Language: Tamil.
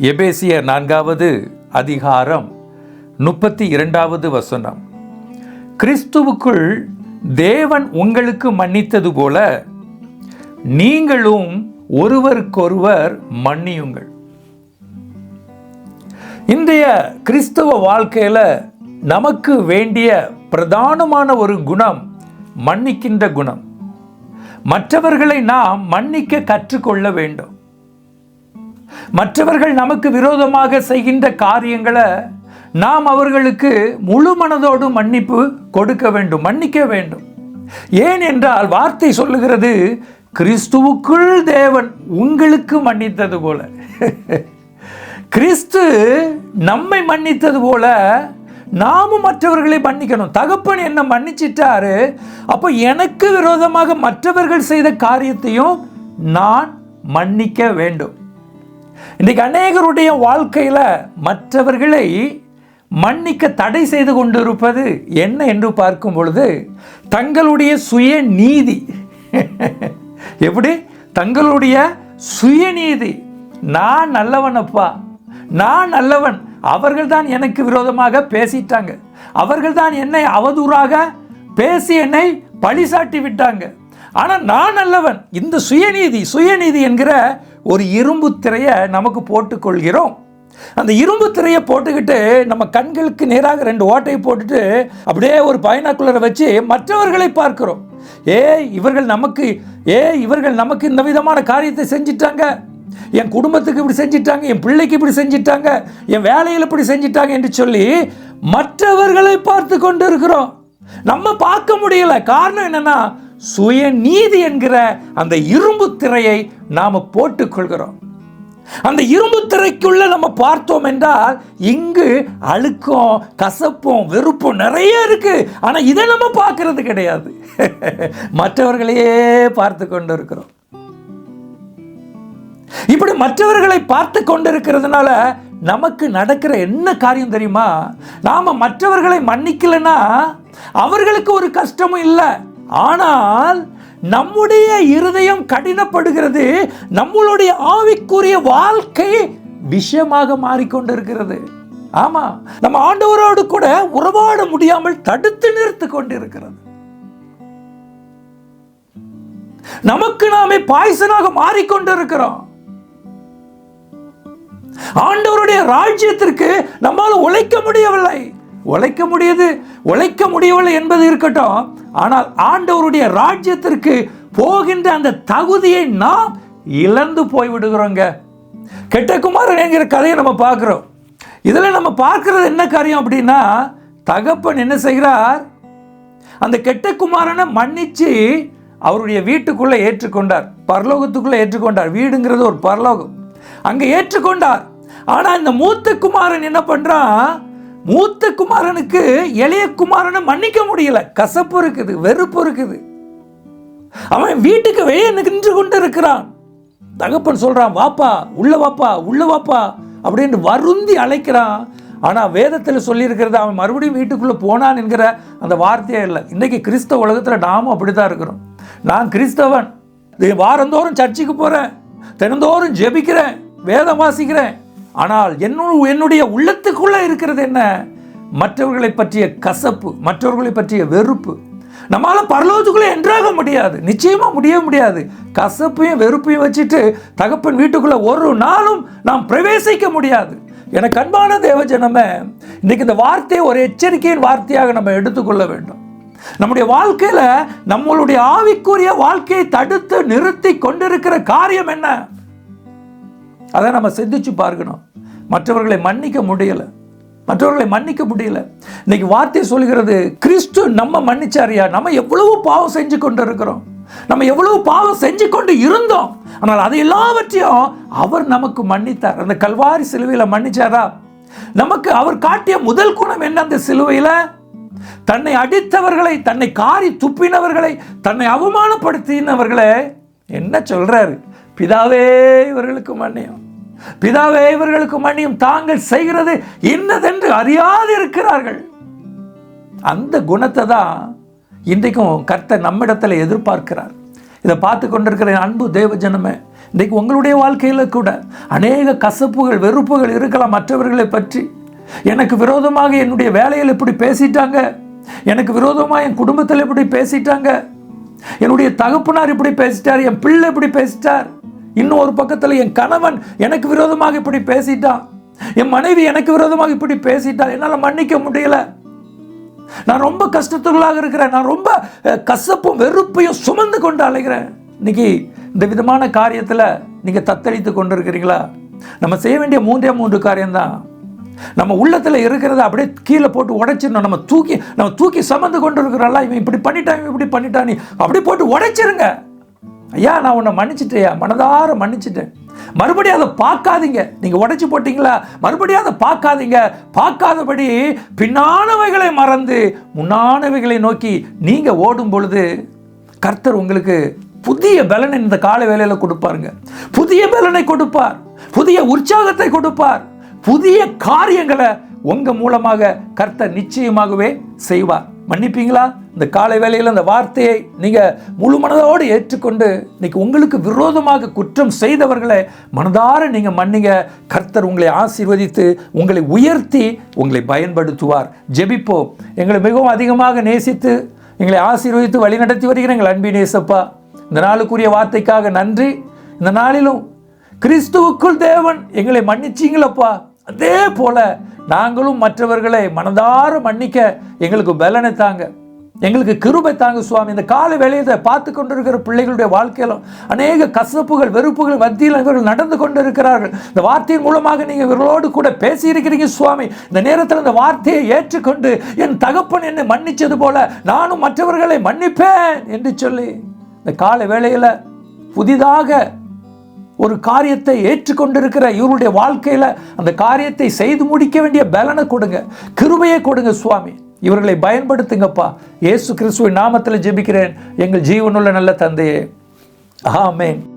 எபேசியர் நான்காவது அதிகாரம் முப்பத்தி இரண்டாவது வசனம். கிறிஸ்துவுக்குள் தேவன் உங்களுக்கு மன்னித்தது போல நீங்களும் ஒருவருக்கொருவர் மன்னியுங்கள். இன்றைய கிறிஸ்தவ வாழ்க்கையில் நமக்கு வேண்டிய பிரதானமான ஒரு குணம் மன்னிக்கின்ற குணம். மற்றவர்களை நாம் மன்னிக்க கற்றுக்கொள்ள வேண்டும். மற்றவர்கள் நமக்கு விரோதமாக செய்கின்ற காரியங்களை நாம் அவர்களுக்கு முழு மனதோடு மன்னிப்பு கொடுக்க வேண்டும் மன்னிக்க வேண்டும். ஏன் என்றால் வார்த்தை சொல்லுகிறது கிறிஸ்துவுக்குள் தேவன் உங்களுக்கு மன்னித்தது போல. கிறிஸ்து நம்மை மன்னித்தது போல நாமும் மற்றவர்களை மன்னிக்கணும். தகப்பன் என்ன மன்னிச்சிட்டாரு அப்போ எனக்கு விரோதமாக மற்றவர்கள் செய்த காரியத்தையும் நான் மன்னிக்க வேண்டும். இன்றைக்கு அநேகருடைய வாழ்க்கையில் மற்றவர்களை மன்னிக்க தடை செய்து கொண்டிருப்பது என்ன என்று பார்க்கும் பொழுது தங்களுடைய சுய நீதி. எப்படி? தங்களுடைய சுயநீதி நான் நல்லவனப்பா. நான் நல்லவன். அவர்கள் தான் எனக்கு விரோதமாக பேசிட்டாங்க. அவர்கள் தான் என்னை அவதூறாக பேசி என்னை பழிசாட்டி விட்டாங்க. ஆனால் நான் நல்லவன். இந்த சுயநீதி சுயநீதி என்கிற ஒரு இரும்பு திரையை நமக்கு போட்டுக்கொள்கிறோம். அந்த இரும்பு திரையை போட்டுக்கிட்டு நம்ம கண்களுக்கு நேராக ரெண்டு ஓட்டையை போட்டுட்டு அப்படியே ஒரு பயனாக்குள்ளரை வச்சு மற்றவர்களை பார்க்கிறோம். ஏ இவர்கள் நமக்கு ஏ இவர்கள் நமக்கு இந்த விதமான காரியத்தை செஞ்சிட்டாங்க. என் குடும்பத்துக்கு இப்படி செஞ்சிட்டாங்க என் பிள்ளைக்கு இப்படி செஞ்சிட்டாங்க என் வேலையில் இப்படி செஞ்சிட்டாங்க என்று சொல்லி மற்றவர்களை பார்த்து கொண்டு இருக்கிறோம் நம்ம பார்க்க முடியல. காரணம் என்னன்னா சுயநீதி என்கிற அந்த இரும்பு திரையை நாம போட்டுக்கொள்கிறோம். அந்த இரும்பு திரைக்குள்ள நம்ம பார்த்தோம் என்றால் இங்கு அழுக்கும் கசப்பும் வெறுப்பும் நிறைய இருக்கு. ஆனா இதை நம்ம பார்க்கறது கிடையாது. மற்றவர்களையே பார்த்து கொண்டு இருக்கிறோம் இப்படி மற்றவர்களை பார்த்து கொண்டிருக்கிறதுனால நமக்கு நடக்கிற என்ன காரியம் தெரியுமா? நாம மற்றவர்களை மன்னிக்கலைன்னா அவர்களுக்கு ஒரு கஷ்டமும் இல்லை. ஆனால் நம்முடைய இருதயம் கடினப்படுகிறது நம்மளுடைய ஆவிக்குரிய வாழ்க்கை விஷயமாக மாறிக்கொண்டிருக்கிறது. ஆமா நம்ம ஆண்டவரோடு கூட உறவாட முடியாமல் தடுத்து நிறுத்து கொண்டிருக்கிறது. நமக்கு நாமே பாய்சனாக மாறிக்கொண்டிருக்கிறோம். ஆண்டவருடைய ராஜ்யத்திற்கு நம்மால் உழைக்க முடியவில்லை. உழைக்க முடியுது உழைக்க முடியவில்லை என்பது இருக்கட்டும். ஆனால் ஆண்டவருடைய ராஜ்யத்திற்கு போகின்ற அந்த தகுதியை நாம் இழந்து போய் விடுகிறோங்க என்கிற கதையை நம்ம பார்க்குறோம். இதில் நம்ம பார்க்கறது என்ன காரியம் அப்படின்னா தகப்பன் என்ன செய்கிறார்? அந்த கெட்டகுமாரனை மன்னித்து அவருடைய வீட்டுக்குள்ளே ஏற்றுக்கொண்டார். பரலோகத்துக்குள்ளே ஏற்றுக்கொண்டார். வீடுங்கிறது ஒரு பரலோகம். அங்கே ஏற்றுக்கொண்டார். ஆனால் இந்த மூத்த குமாரன் என்ன பண்ணுறான் மூத்த குமாரனுக்கு இளைய குமாரனை மன்னிக்க முடியல. கசப்பு இருக்குது வெறுப்பு இருக்குது. அவன் வீட்டுக்கு வெளியே நின்று கொண்டு இருக்கிறான் தகப்பன் சொல்றான் வாப்பா உள்ள வாப்பா உள்ள வாப்பா அப்படின்னு வருந்தி அழைக்கிறான். ஆனால் வேதத்தில் சொல்லியிருக்கிறது அவன் மறுபடியும் வீட்டுக்குள்ளே போனான் என்கிற அந்த வார்த்தையே இல்லை. இன்றைக்கி கிறிஸ்தவ உலகத்தில் நாமும் அப்படி தான் இருக்கிறோம். நான் கிறிஸ்தவன். வாரந்தோறும் சர்ச்சுக்கு போகிறேன் தினந்தோறும் ஜெபிக்கிறேன். வேதம் வாசிக்கிறேன். ஆனால் என்னுடைய என்னுடைய உள்ளத்துக்குள்ளே இருக்கிறது என்ன? மற்றவர்களை பற்றிய கசப்பு மற்றவர்களை பற்றிய வெறுப்பு. நம்மளால பரலோகத்துக்குள்ளே என்றாக முடியாது. நிச்சயமா முடிய முடியாது. கசப்பையும் வெறுப்பையும் வச்சுட்டு தகப்பன் வீட்டுக்குள்ள ஒரு நாளும் நாம் பிரவேசிக்க முடியாது. எனக்கு அன்பான தேவஜனமே இன்னைக்கு இந்த வார்த்தையை ஒரு எச்சரிக்கையின் வார்த்தையாக நம்ம எடுத்துக்கொள்ள வேண்டும். நம்முடைய வாழ்க்கையில நம்மளுடைய ஆவிக்குரிய வாழ்க்கையை தடுத்து நிறுத்தி கொண்டிருக்கிற காரியம் என்ன? அதை நம்ம சிந்திச்சு பார்க்கணும். மற்றவர்களை மன்னிக்க முடியலை. மற்றவர்களை மன்னிக்க முடியல. இன்னைக்கு வார்த்தை சொல்கிறது கிறிஸ்து நம்ம மன்னிச்சாரியா நம்ம எவ்வளவு பாவம் செஞ்சு கொண்டு இருக்கிறோம் நம்ம எவ்வளவு பாவம் செஞ்சு கொண்டு இருந்தோம். ஆனால் அது எல்லாவற்றையும் அவர் நமக்கு மன்னித்தார். அந்த கல்வாரி சிலுவையில் மன்னிச்சாரா? நமக்கு அவர் காட்டிய முதல் குணம் என்ன அந்த சிலுவையில்? தன்னை அடித்தவர்களை தன்னை காரி துப்பினவர்களை தன்னை அவமானப்படுத்தினவர்களை என்ன சொல்றாரு? பிதாவே இவர்களுக்கு மன்னியம். பிதாவே இவர்களுக்கு மன்னியும் தாங்கள் செய்கிறது இன்னதென்று அறியாது இருக்கிறார்கள் அந்த குணத்தை தான் இன்றைக்கும் கர்த்தர் நம்மிடத்தில் எதிர்பார்க்கிறார். இதை பார்த்து கொண்டிருக்கிற அன்பு தேவ ஜனமே இன்றைக்கு உங்களுடைய வாழ்க்கையில் கூட அநேக கசப்புகள் வெறுப்புகள் இருக்கலாம் மற்றவர்களை பற்றி. எனக்கு விரோதமாக என்னுடைய வேலையில் இப்படி பேசிட்டாங்க. எனக்கு விரோதமாக என் குடும்பத்தில் இப்படி பேசிட்டாங்க. என்னுடைய தகப்பனார் இப்படி பேசிட்டார் என் பிள்ளை இப்படி பேசிட்டார். இன்னும் ஒரு பக்கத்தில் என் கணவன் எனக்கு விரோதமாக இப்படி பேசிட்டான். என் மனைவி எனக்கு விரோதமாக இப்படி பேசிட்டாள். என்னால் மன்னிக்க முடியல. நான் ரொம்ப கஷ்டத்துக்குள்ளாக இருக்கிறேன். நான் ரொம்ப கசப்பும் வெறுப்பையும் சுமந்து கொண்டு அலைகிறேன். இன்னைக்கு இந்த விதமான காரியத்தில் நீங்கள் தத்தளித்து கொண்டு இருக்கிறீங்களா நம்ம செய்ய வேண்டிய மூன்றே மூன்று காரியம்தான். நம்ம உள்ளத்தில் இருக்கிறத அப்படியே கீழே போட்டு உடைச்சிடணும். நம்ம தூக்கி நம்ம தூக்கி சுமந்து கொண்டு இருக்கிறாள் இவன் இப்படி பண்ணிட்டான் இவன் இப்படி பண்ணிட்டான். நீ அப்படி போட்டு உடைச்சிருங்க. ஐயா நான் உன்னை மன்னிச்சிட்டேயா மனதார மன்னிச்சிட்டேன். மறுபடியும் அதை பார்க்காதீங்க. நீங்கள் உடைச்சி போட்டிங்களா? மறுபடியும் அதை பார்க்காதீங்க. பார்க்காதபடி பின்னானவைகளை மறந்து முன்னானவைகளை நோக்கி நீங்கள் ஓடும் பொழுது கர்த்தர் உங்களுக்கு புதிய பலனை இந்த கால வேலையில் கொடுப்பாருங்க. புதிய பலனை கொடுப்பார். புதிய உற்சாகத்தை கொடுப்பார். புதிய காரியங்களை உங்கள் மூலமாக கர்த்தர் நிச்சயமாகவே செய்வார். மன்னிப்பீங்களா? இந்த காலை வேளையில் அந்த வார்த்தையை நீங்கள் முழு மனதோடு ஏற்றுக்கொண்டு இன்னைக்கு உங்களுக்கு விரோதமாக குற்றம் செய்தவர்களை மனதார நீங்கள் மன்னிங்க. கர்த்தர் உங்களை ஆசீர்வதித்து உங்களை உயர்த்தி உங்களை பயன்படுத்துவார். ஜெபிப்போம். எங்களை மிகவும் அதிகமாக நேசித்து எங்களை ஆசீர்வதித்து வழிநடத்தி வருகிற எங்கள் அன்பி நேசப்பா இந்த நாளுக்குரிய வார்த்தைக்காக நன்றி. இந்த நாளிலும் கிறிஸ்துவுக்குள் தேவன் எங்களை மன்னிச்சீங்களப்பா அதே போல நாங்களும் மற்றவர்களை மனதார மன்னிக்க எங்களுக்கு பலனை தாங்க. எங்களுக்கு கிருபை தாங்க சுவாமி. இந்த கால வேலையை பார்த்து கொண்டிருக்கிற பிள்ளைகளுடைய வாழ்க்கையிலும் அநேக கசப்புகள் வெறுப்புகள் மத்தியில் இவர்கள் நடந்து கொண்டிருக்கிறார்கள். இந்த வார்த்தையின் மூலமாக நீங்கள் இவர்களோடு கூட பேசியிருக்கிறீங்க சுவாமி. இந்த நேரத்தில் இந்த வார்த்தையை ஏற்றுக்கொண்டு என் தகப்பன் என்னை மன்னிச்சது போல நானும் மற்றவர்களை மன்னிப்பேன் என்று சொல்லி இந்த கால வேளையில் புதிதாக ஒரு காரியத்தை ஏற்றுக்கொண்டிருக்கிற இவருடைய வாழ்க்கையில் அந்த காரியத்தை செய்து முடிக்க வேண்டிய பலனை கொடுங்க. கிருபையை கொடுங்க சுவாமி. இவர்களை பயன்படுத்துங்கப்பா. இயேசு கிறிஸ்துவின் நாமத்தில் ஜெபிக்கிறேன். எங்கள் ஜீவனுள்ள நல்ல தந்தையே. ஆமேன்.